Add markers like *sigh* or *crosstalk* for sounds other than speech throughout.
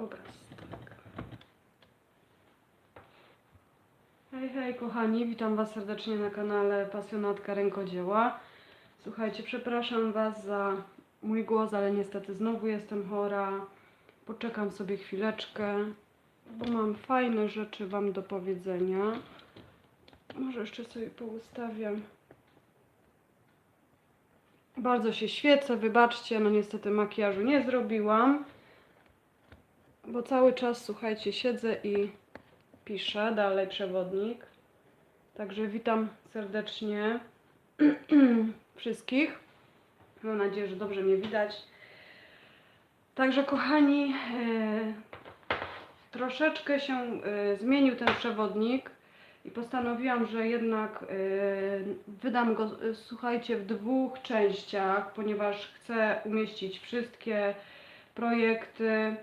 obraz. Tak. Hej, hej kochani, witam Was serdecznie na kanale Pasjonatka Rękodzieła. Słuchajcie, przepraszam Was za mój głos, ale niestety znowu jestem chora. Poczekam sobie chwileczkę, bo mam fajne rzeczy Wam do powiedzenia. Może jeszcze sobie poustawiam. Bardzo się świecę, wybaczcie, no niestety makijażu nie zrobiłam, bo cały czas, słuchajcie, siedzę i piszę dalej przewodnik. Także witam serdecznie *clears throat* wszystkich. Mam nadzieję, że dobrze mnie widać. Także kochani, e, troszeczkę się e, zmienił ten przewodnik i postanowiłam, że jednak e, wydam go, e, słuchajcie, w dwóch częściach, ponieważ chcę umieścić wszystkie projekty,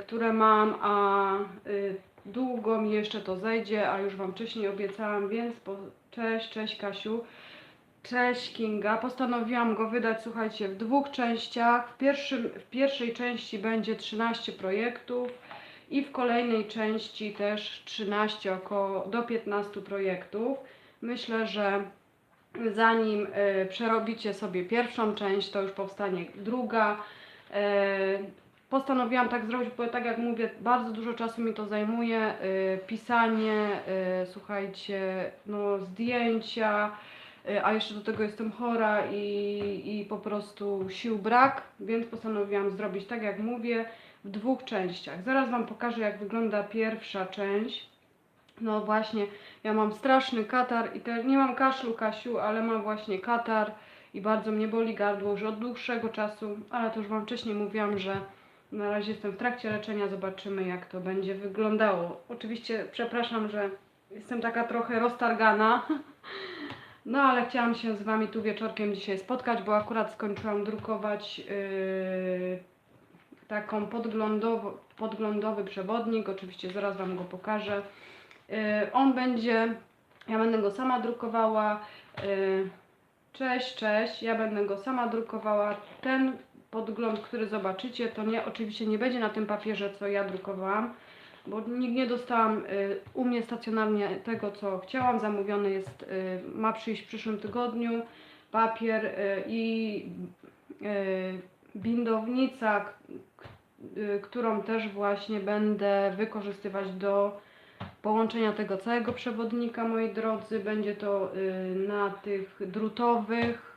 które mam, a e, długo mi jeszcze to zejdzie, a już Wam wcześniej obiecałam, więc po... cześć, cześć Kasiu. Cześć Kinga. Postanowiłam go wydać, słuchajcie, w dwóch częściach. W, pierwszym, w pierwszej części będzie 13 projektów i w kolejnej części też 13, około do 15 projektów. Myślę, że zanim e, przerobicie sobie pierwszą część, to już powstanie druga. E, postanowiłam tak zrobić, bo tak jak mówię, bardzo dużo czasu mi to zajmuje. e, pisanie, e, słuchajcie, no zdjęcia. Y, a jeszcze do tego jestem chora i, i po prostu sił brak, więc postanowiłam zrobić tak jak mówię w dwóch częściach. Zaraz Wam pokażę jak wygląda pierwsza część. No właśnie, ja mam straszny katar i nie mam kaszlu Kasiu, ale mam właśnie katar i bardzo mnie boli gardło już od dłuższego czasu, ale to już Wam wcześniej mówiłam, że na razie jestem w trakcie leczenia, zobaczymy jak to będzie wyglądało. Oczywiście przepraszam, że jestem taka trochę roztargana. *laughs* No ale chciałam się z Wami tu wieczorkiem dzisiaj spotkać, bo akurat skończyłam drukować yy, taką podglądowo, podglądowy przewodnik. Oczywiście zaraz Wam go pokażę. Yy, on będzie, ja będę go sama drukowała. Yy, cześć, cześć, ja będę go sama drukowała. Ten podgląd, który zobaczycie, to nie, oczywiście nie będzie na tym papierze, co ja drukowałam bo nigdy nie dostałam y, u mnie stacjonarnie tego, co chciałam. Zamówiony jest, y, ma przyjść w przyszłym tygodniu papier y, i bindownica, którą też właśnie będę wykorzystywać do połączenia tego całego przewodnika, moi drodzy. Będzie to na tych drutowych.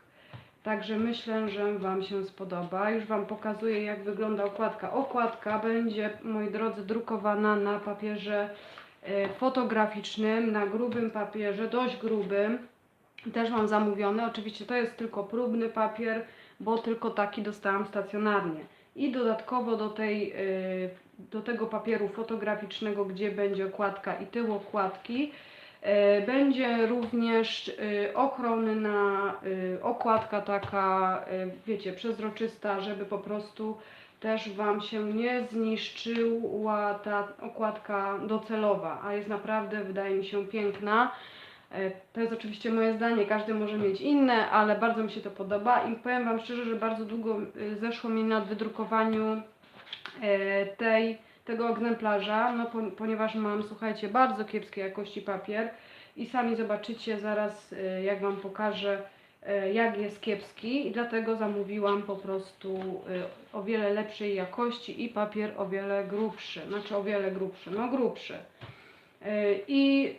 Także myślę, że Wam się spodoba. Już Wam pokazuję, jak wygląda okładka. Okładka będzie, moi drodzy, drukowana na papierze e, fotograficznym, na grubym papierze, dość grubym. Też mam zamówiony. Oczywiście to jest tylko próbny papier, bo tylko taki dostałam stacjonarnie. I dodatkowo do, tej, e, do tego papieru fotograficznego, gdzie będzie okładka i tył okładki, Będzie również e, ochronna e, okładka taka, e, wiecie, przezroczysta, żeby po prostu też Wam się nie zniszczyła ta okładka docelowa, a jest naprawdę, wydaje mi się, piękna. E, To jest oczywiście moje zdanie, każdy może mieć inne, ale bardzo mi się to podoba i powiem Wam szczerze, że bardzo długo e, zeszło mi nad wydrukowaniu e, tej, tego egzemplarza, no po, ponieważ mam, słuchajcie, bardzo kiepskiej jakości papier i sami zobaczycie zaraz, e, jak Wam pokażę, e, jak jest kiepski i dlatego zamówiłam po prostu e, o wiele lepszej jakości i papier o wiele grubszy, znaczy o wiele grubszy, no grubszy. I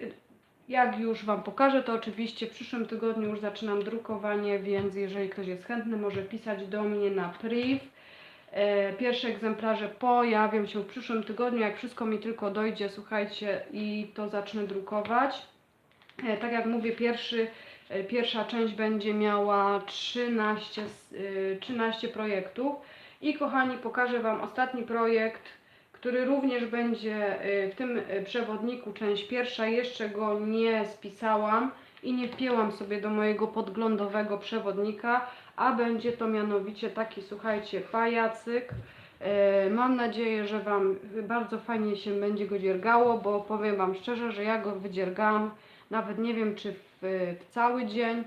jak już Wam pokażę, to oczywiście w przyszłym tygodniu już zaczynam drukowanie, więc jeżeli ktoś jest chętny, może pisać do mnie na priv. E, Pierwsze egzemplarze pojawią się w przyszłym tygodniu, jak wszystko mi tylko dojdzie, słuchajcie, i to zacznę drukować. E, Tak jak mówię, pierwszy, e, pierwsza część będzie miała 13, s- e, 13 projektów. I kochani, pokażę Wam ostatni projekt, który również będzie w tym przewodniku, część pierwsza. Jeszcze go nie spisałam i nie wpięłam sobie do mojego podglądowego przewodnika, a będzie to mianowicie taki, słuchajcie, pajacyk. E, Mam nadzieję, że Wam bardzo fajnie się będzie go dziergało, bo powiem Wam szczerze, że ja go wydziergałam nawet nie wiem czy w, w cały dzień.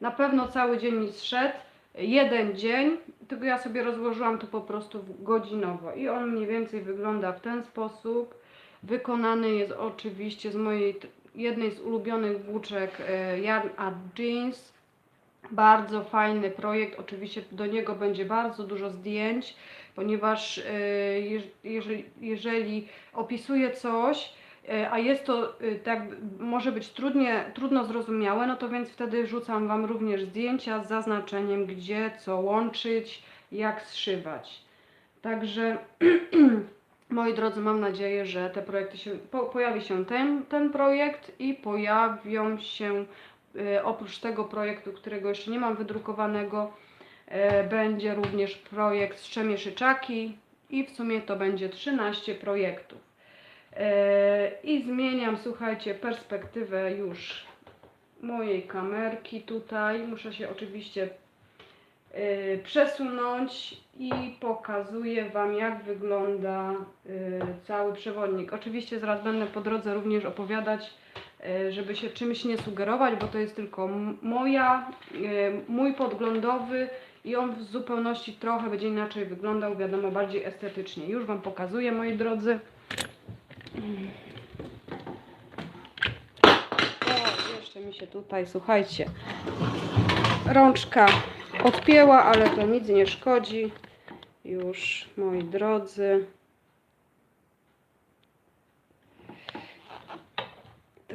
Na pewno cały dzień mi zszedł. jeden dzień, tylko ja sobie rozłożyłam to po prostu godzinowo i on mniej więcej wygląda w ten sposób. Wykonany jest oczywiście z mojej jednej z ulubionych włóczek e, Yarn Art Jeans. Bardzo fajny projekt, oczywiście do niego będzie bardzo dużo zdjęć, ponieważ e, jeż- jeżeli, jeżeli opisuję coś, e, a jest to e, tak, może być trudnie, trudno zrozumiałe, no to więc wtedy rzucam Wam również zdjęcia z zaznaczeniem, gdzie co łączyć, jak zszywać. Także *clears throat* moi drodzy, mam nadzieję, że te projekty się, po, pojawi się ten, ten projekt i pojawią się oprócz tego projektu, którego jeszcze nie mam wydrukowanego, e, będzie również projekt Strzemieszyczaki i w sumie to będzie 13 projektów. E, I zmieniam, słuchajcie, perspektywę już mojej kamerki tutaj. Muszę się oczywiście y, przesunąć i pokazuję Wam jak wygląda y, cały przewodnik. Oczywiście zaraz będę po drodze również opowiadać, y, żeby się czymś nie sugerować, bo to jest tylko moja, y, mój podglądowy i on w zupełności trochę będzie inaczej wyglądał, wiadomo, bardziej estetycznie. Już Wam pokazuję, moi drodzy. O, jeszcze mi się tutaj, słuchajcie, rączka odpięła, ale to nic nie szkodzi. Już, moi drodzy.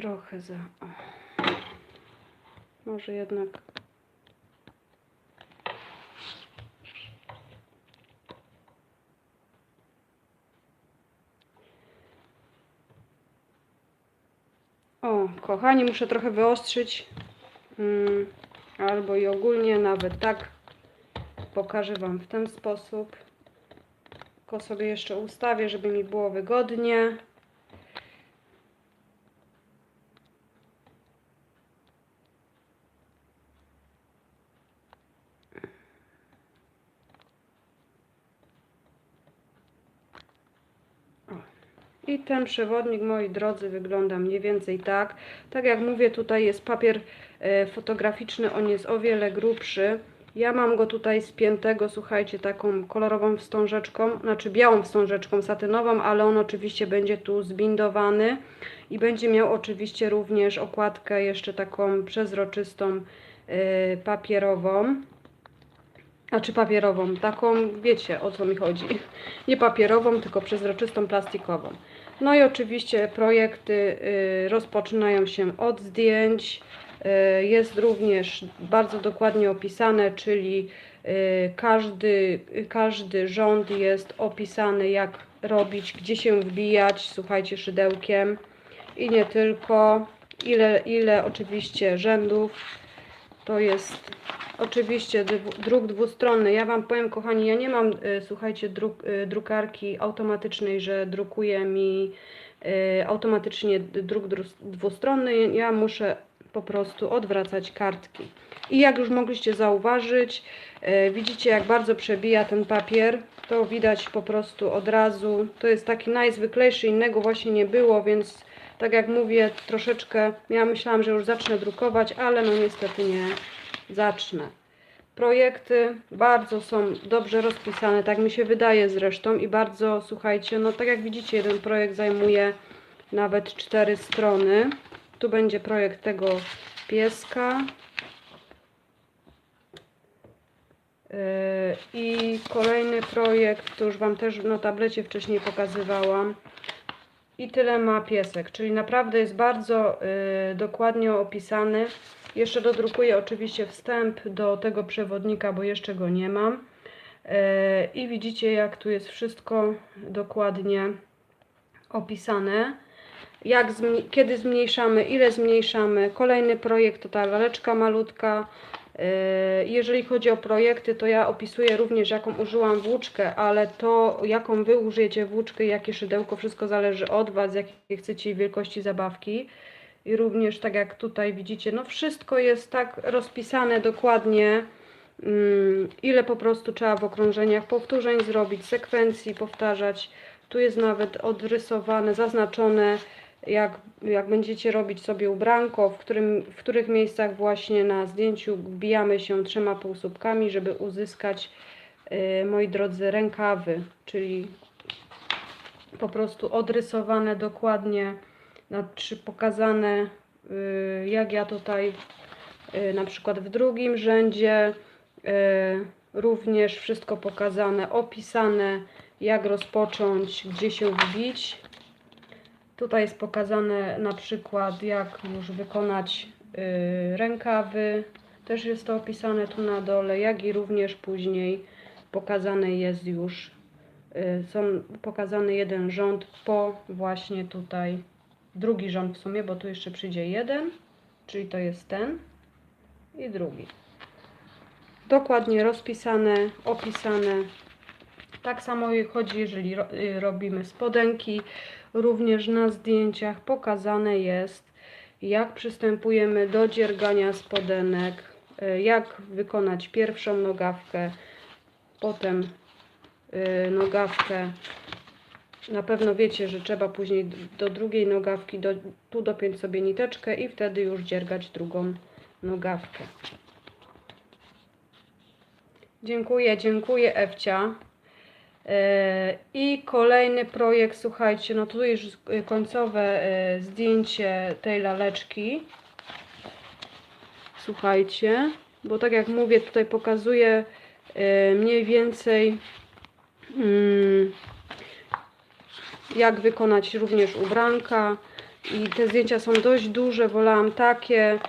Trochę za... O. Może jednak... O, kochani, muszę trochę wyostrzyć. Mm, albo i ogólnie nawet tak pokażę Wam w ten sposób. Tylko sobie jeszcze ustawię, żeby mi było wygodnie. O. I ten przewodnik, moi drodzy, wygląda mniej więcej tak. Tak jak mówię, tutaj jest papier e, fotograficzny, on jest o wiele grubszy. Ja mam go tutaj spiętego, słuchajcie, taką kolorową wstążeczką, znaczy białą wstążeczką satynową, ale on oczywiście będzie tu zbindowany i będzie miał oczywiście również okładkę jeszcze taką przezroczystą, e, papierową. A czy papierową, taką, wiecie o co mi chodzi. *laughs* Nie papierową, tylko przezroczystą, plastikową. No i oczywiście projekty y, rozpoczynają się od zdjęć. Y, Jest również bardzo dokładnie opisane, czyli y, każdy, każdy rząd jest opisany, jak robić, gdzie się wbijać, słuchajcie, szydełkiem i nie tylko. Ile, ile oczywiście rzędów. To jest oczywiście druk dwustronny. Ja Wam powiem, kochani, ja nie mam, y, słuchajcie, druk, y, drukarki automatycznej, że drukuje mi y, automatycznie druk dwustronny. Ja muszę po prostu odwracać kartki. I jak już mogliście zauważyć, widzicie jak bardzo przebija ten papier. To widać po prostu od razu. To jest taki najzwyklejszy, innego właśnie nie było, więc tak jak mówię, troszeczkę, ja myślałam, że już zacznę drukować, ale no niestety nie zacznę. Projekty bardzo są dobrze rozpisane, tak mi się wydaje zresztą i bardzo, słuchajcie, no tak jak widzicie, jeden projekt zajmuje nawet cztery strony. Tu będzie projekt tego pieska. Yy, I kolejny projekt, to już Wam też na tablecie wcześniej pokazywałam. I tyle ma piesek, czyli naprawdę jest bardzo y, dokładnie opisany. Jeszcze dodrukuję oczywiście wstęp do tego przewodnika, bo jeszcze go nie mam. Y, I widzicie, jak tu jest wszystko dokładnie opisane. Jak zmi- kiedy zmniejszamy, ile zmniejszamy. Kolejny projekt to ta laleczka malutka. Y, Jeżeli chodzi o projekty, to ja opisuję również jaką użyłam włóczkę, ale to jaką Wy użyjecie włóczkę, jakie szydełko, wszystko zależy od Was, jakiej chcecie wielkości zabawki. I również tak jak tutaj widzicie, no wszystko jest tak rozpisane dokładnie, mm, ile po prostu trzeba w okrążeniach powtórzeń zrobić, sekwencji powtarzać. Tu jest nawet odrysowane, zaznaczone jak, jak będziecie robić sobie ubranko, w, którym, w których miejscach właśnie na zdjęciu wbijamy się trzema półsłupkami, żeby uzyskać, y, moi drodzy, rękawy, czyli po prostu odrysowane dokładnie, znaczy pokazane, y, jak ja tutaj y, na przykład w drugim rzędzie, y, również wszystko pokazane, opisane, jak rozpocząć, gdzie się wbić. Tutaj jest pokazane na przykład, jak już wykonać y, rękawy. Też jest to opisane tu na dole, jak i również później pokazane jest już, y, są pokazany jeden rząd po właśnie tutaj, drugi rząd w sumie, bo tu jeszcze przyjdzie jeden, czyli to jest ten i drugi. Dokładnie rozpisane, opisane. Tak samo chodzi, jeżeli y, robimy spodenki. Również na zdjęciach pokazane jest, jak przystępujemy do dziergania spodenek, y, jak wykonać pierwszą nogawkę, potem y, nogawkę. Na pewno wiecie, że trzeba później do drugiej nogawki, do, tu dopiąć sobie niteczkę i wtedy już dziergać drugą nogawkę. Dziękuję, dziękuję Ewcia. E, I kolejny projekt, słuchajcie, no tu już końcowe e, zdjęcie tej laleczki. Słuchajcie, bo tak jak mówię, tutaj pokazuję e, mniej więcej mm, jak wykonać również ubranka. I te zdjęcia są dość duże, wolałam takie,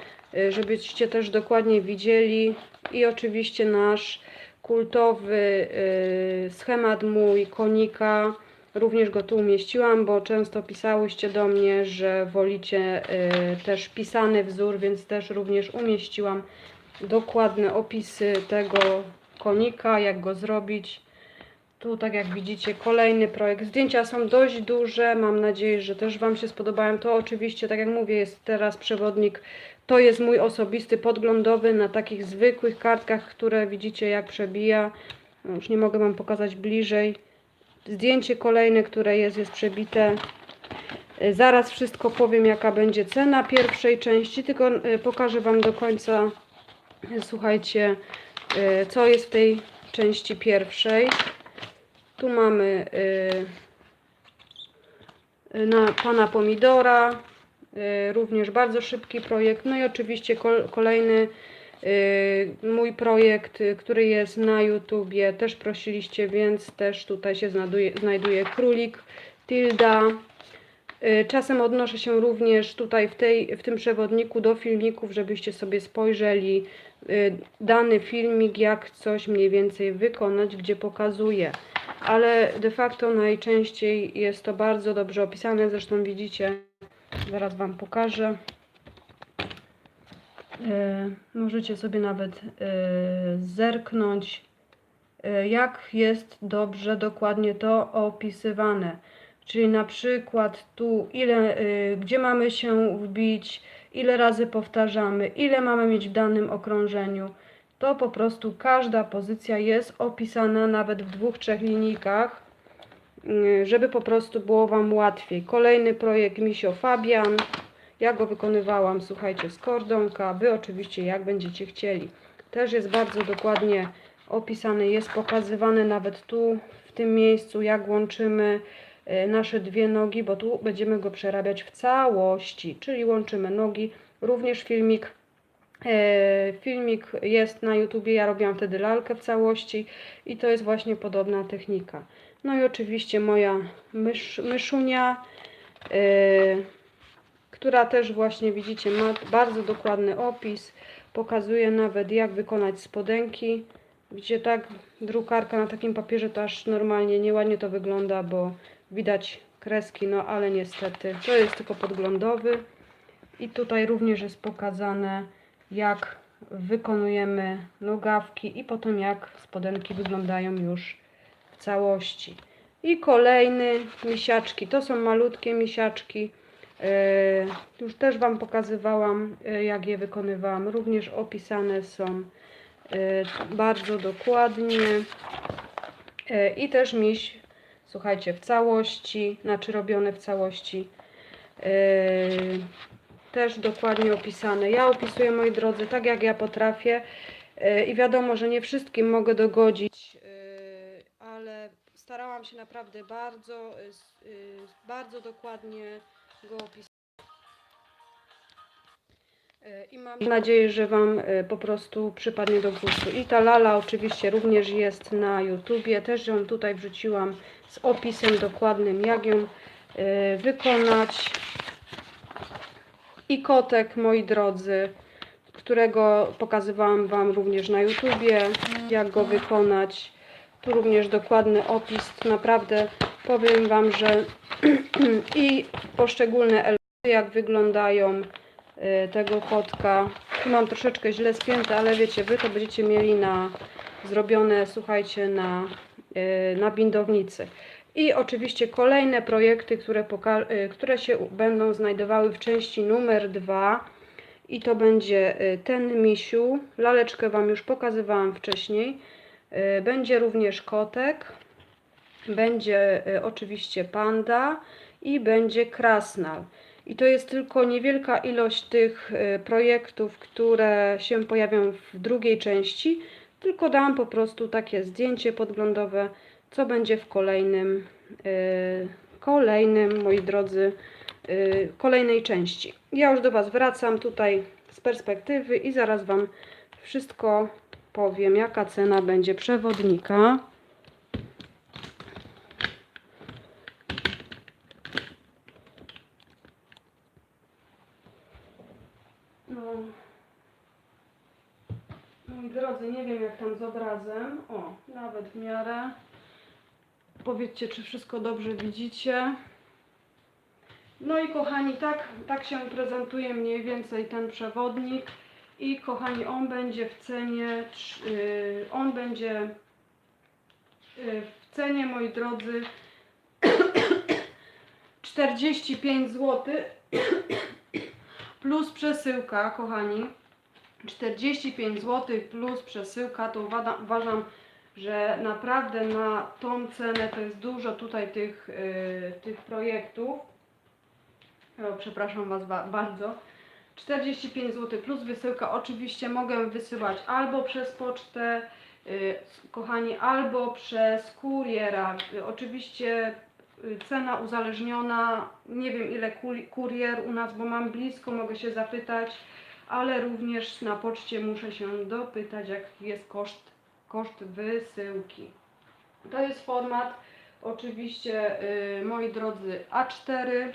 żebyście też dokładnie widzieli. I oczywiście nasz kultowy y, schemat mój konika. Również go tu umieściłam, bo często pisałyście do mnie, że wolicie y, też pisany wzór, więc też również umieściłam dokładne opisy tego konika, jak go zrobić. Tu, tak jak widzicie, kolejny projekt. Zdjęcia są dość duże. Mam nadzieję, że też Wam się spodobają. To oczywiście, tak jak mówię, jest teraz przewodnik. To jest mój osobisty podglądowy na takich zwykłych kartkach, które widzicie, jak przebija. No, Już nie mogę Wam pokazać bliżej. Zdjęcie kolejne, które jest, jest przebite. Y, Zaraz wszystko powiem, jaka będzie cena pierwszej części, tylko y, pokażę Wam do końca, y, słuchajcie, co jest w tej części pierwszej. Tu mamy y, na pana pomidora, y, również bardzo szybki projekt. No i oczywiście kol, kolejny y, mój projekt, y, który jest na YouTubie. Też prosiliście, więc też tutaj się znajduje, znajduje królik Tilda. Y, Czasem odnoszę się również tutaj w, tej, w tym przewodniku do filmików, żebyście sobie spojrzeli y, dany filmik, jak coś mniej więcej wykonać, gdzie pokazuję. Ale de facto najczęściej jest to bardzo dobrze opisane, zresztą widzicie, zaraz Wam pokażę. E, Możecie sobie nawet e, zerknąć, jak jest dobrze dokładnie to opisywane. Czyli na przykład tu, ile, gdzie mamy się wbić, ile razy powtarzamy, ile mamy mieć w danym okrążeniu. To po prostu każda pozycja jest opisana nawet w dwóch, trzech linijkach, y, żeby po prostu było Wam łatwiej. Kolejny projekt Misio Fabian. Ja go wykonywałam, słuchajcie, z kordonka. Wy oczywiście jak będziecie chcieli. Też jest bardzo dokładnie opisany, jest pokazywane nawet tu, w tym miejscu, jak łączymy nasze dwie nogi, bo tu będziemy go przerabiać w całości, czyli łączymy nogi. Również filmik E, Filmik jest na YouTubie, ja robiłam wtedy lalkę w całości i to jest właśnie podobna technika. No i oczywiście moja mysz, myszunia, e, która też właśnie widzicie ma bardzo dokładny opis, pokazuje nawet jak wykonać spodenki. Widzicie tak, drukarka na takim papierze to aż normalnie nieładnie to wygląda, bo widać kreski, no ale niestety to jest tylko podglądowy. I tutaj również jest pokazane jak wykonujemy nogawki i potem jak spodenki wyglądają już w całości. I kolejny misiaczki, to są malutkie misiaczki. Yy, już też Wam pokazywałam, yy, jak je wykonywałam. Również opisane są yy, bardzo dokładnie. I też miś, słuchajcie, w całości, znaczy robione w całości. też dokładnie opisane. Ja opisuję, moi drodzy, tak jak ja potrafię yy, i wiadomo, że nie wszystkim mogę dogodzić, yy, ale starałam się naprawdę bardzo, yy, yy, bardzo dokładnie go opisać. Yy, I mam nadzieję, że Wam yy, po prostu przypadnie do gustu. I ta lala oczywiście również jest na YouTubie. Też ją tutaj wrzuciłam z opisem dokładnym, jak ją yy, wykonać. I kotek, moi drodzy, którego pokazywałam Wam również na YouTubie, jak go wykonać. Tu również dokładny opis. Naprawdę powiem Wam, że *clears throat* i poszczególne elementy, jak wyglądają y, tego kotka. Tu mam troszeczkę źle spięte, ale wiecie, Wy to będziecie mieli na zrobione, słuchajcie, na, na bindownicy. I oczywiście kolejne projekty, które, y, które się będą znajdowały w części numer 2. I to będzie y, ten misiu. Laleczkę Wam już pokazywałam wcześniej. Y, Będzie również kotek. Będzie y, oczywiście panda i będzie krasnal. I to jest tylko niewielka ilość tych y, projektów, które się pojawią w drugiej części. Tylko dam po prostu takie zdjęcie podglądowe, co będzie w kolejnym, y, kolejnym, moi drodzy, y, kolejnej części. Ja już do Was wracam tutaj z perspektywy i zaraz Wam wszystko powiem, jaka cena będzie przewodnika. No. Moi drodzy, nie wiem jak tam z obrazem. O, nawet w miarę. Powiedzcie, czy wszystko dobrze widzicie. No i kochani, tak, tak się prezentuje mniej więcej ten przewodnik. I kochani, on będzie w cenie, yy, on będzie yy, w cenie, moi drodzy, *coughs* 45 zł *coughs* plus przesyłka, kochani. 45 zł plus przesyłka, to uważam, że naprawdę na tą cenę to jest dużo tutaj tych, yy, tych projektów. O, przepraszam Was ba bardzo. 45 zł plus wysyłka. Oczywiście mogę wysyłać albo przez pocztę, yy, kochani, albo przez kuriera. Yy, oczywiście yy, cena uzależniona, nie wiem ile kurier u nas, bo mam blisko, mogę się zapytać, ale również na poczcie muszę się dopytać, jaki jest koszt, koszt wysyłki. To jest format oczywiście, yy, moi drodzy, A4.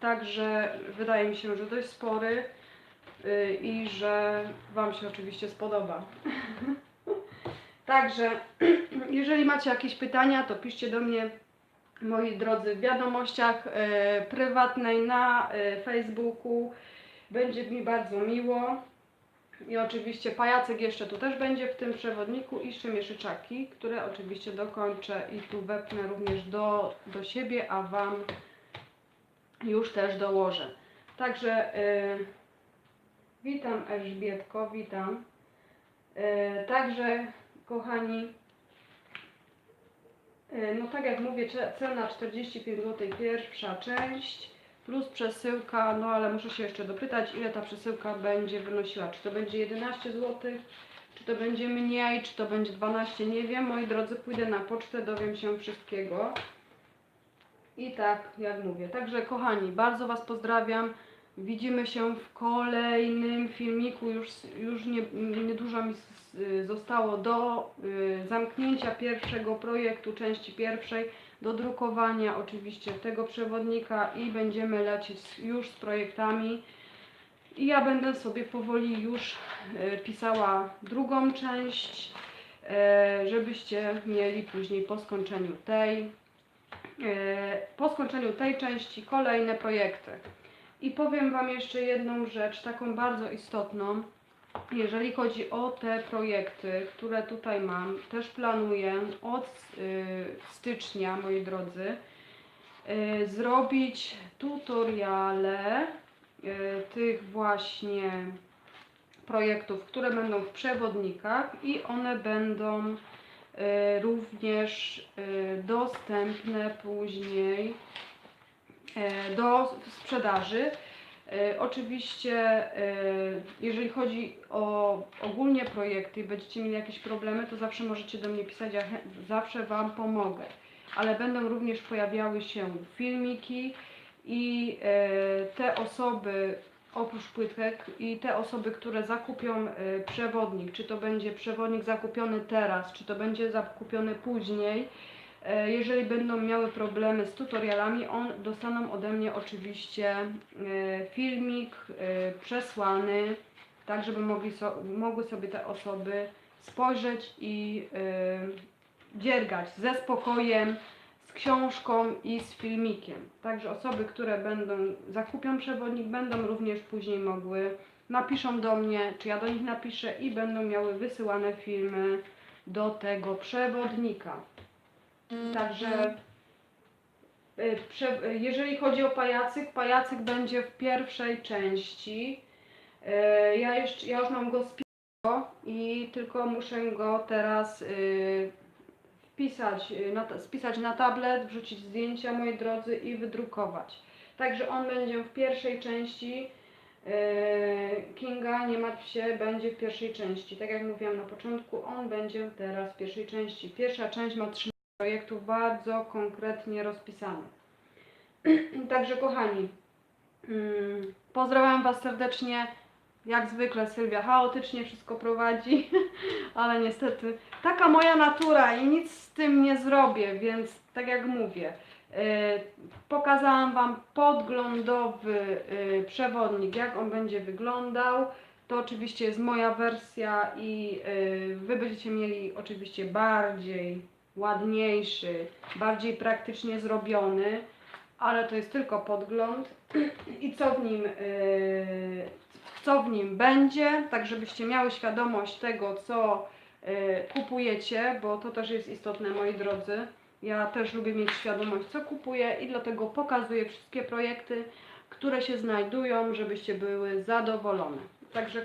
Także wydaje mi się, że dość spory y, i że Wam się oczywiście spodoba. *laughs* Także *clears throat* jeżeli macie jakieś pytania, to piszcie do mnie, moi drodzy, w wiadomościach y, prywatnej na y, Facebooku. Będzie mi bardzo miło. I oczywiście pajacek jeszcze tu też będzie w tym przewodniku i szczemieszyczaki, które oczywiście dokończę i tu wepnę również do, do siebie, a Wam już też dołożę. Także y, witam Elżbietko, witam. Y, także kochani, y, no tak jak mówię, cena 45 zł pierwsza część plus przesyłka, no ale muszę się jeszcze dopytać ile ta przesyłka będzie wynosiła. Czy to będzie 11 zł, czy to będzie mniej, czy to będzie 12, nie wiem. Moi drodzy, pójdę na pocztę, dowiem się wszystkiego. I tak, jak mówię. Także kochani, bardzo Was pozdrawiam. Widzimy się w kolejnym filmiku. Już, już nie, niedużo mi zostało do y, zamknięcia pierwszego projektu, części pierwszej, do drukowania oczywiście tego przewodnika i będziemy lecieć już z projektami. I ja będę sobie powoli już y, pisała drugą część, y, żebyście mieli później po skończeniu tej E, po skończeniu tej części kolejne projekty. I powiem Wam jeszcze jedną rzecz, taką bardzo istotną. Jeżeli chodzi o te projekty, które tutaj mam, też planuję od y, stycznia, moi drodzy, y, zrobić tutoriale y, tych właśnie projektów, które będą w przewodnikach i one będą również dostępne później do sprzedaży. E, Oczywiście, e, jeżeli chodzi o ogólnie projekty i będziecie mieli jakieś problemy, to zawsze możecie do mnie pisać, ja zawsze Wam pomogę. Ale będą również pojawiały się filmiki i e, te osoby, oprócz płytek, i te osoby, które zakupią przewodnik, czy to będzie przewodnik zakupiony teraz, czy to będzie zakupiony później, Jeżeli będą miały problemy z tutorialami, on dostaną ode mnie oczywiście e, filmik e, przesłany, tak żeby mogli so, mogły sobie te osoby spojrzeć i e, dziergać ze spokojem, z książką i z filmikiem. Także osoby, które będą zakupią przewodnik, będą również później mogły, napiszą do mnie, czy ja do nich napiszę i będą miały wysyłane filmy do tego przewodnika. Także prze, y, jeżeli chodzi o pajacyk, pajacyk będzie w pierwszej części. Y, Ja już, ja już mam go spisanego i tylko muszę go teraz y, wpisać, spisać na tablet, wrzucić zdjęcia moi drodzy i wydrukować. Także on będzie w pierwszej części. Kinga, nie martw się, będzie w pierwszej części. Tak jak mówiłam na początku, on będzie teraz w pierwszej części. Pierwsza część ma trzy projektów bardzo konkretnie rozpisanych. *clears throat* Także kochani, mm, pozdrawiam Was serdecznie. Jak zwykle Sylwia chaotycznie wszystko prowadzi, *laughs* ale niestety taka moja natura i nic z tym nie zrobię, więc tak jak mówię, yy, pokazałam Wam podglądowy yy, przewodnik, jak on będzie wyglądał. To oczywiście jest moja wersja i yy, Wy będziecie mieli oczywiście bardziej ładniejszy, bardziej praktycznie zrobiony, ale to jest tylko podgląd *clears throat* i co w nim, yy, co w nim będzie, tak żebyście miały świadomość tego, co yy, kupujecie, bo to też jest istotne, moi drodzy. Ja też lubię mieć świadomość, co kupuję i dlatego pokazuję wszystkie projekty, które się znajdują, żebyście były zadowolone. Także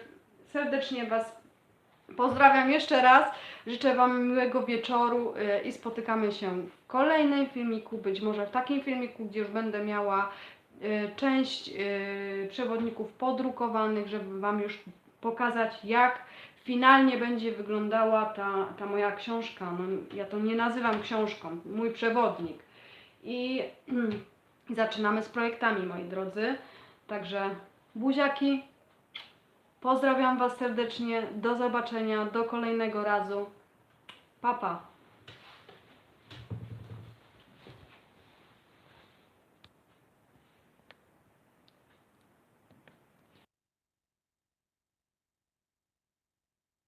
serdecznie Was pozdrawiam jeszcze raz. Życzę Wam miłego wieczoru y, i spotykamy się w kolejnym filmiku, być może w takim filmiku, gdzie już będę miała y, część y, przewodników podrukowanych, żeby Wam już pokazać, jak finalnie będzie wyglądała ta, ta moja książka. No, ja to nie nazywam książką, mój przewodnik. I *clears throat* zaczynamy z projektami, moi drodzy. Także buziaki, Pozdrawiam Was serdecznie. Do zobaczenia. Do kolejnego razu. Papa. Pa.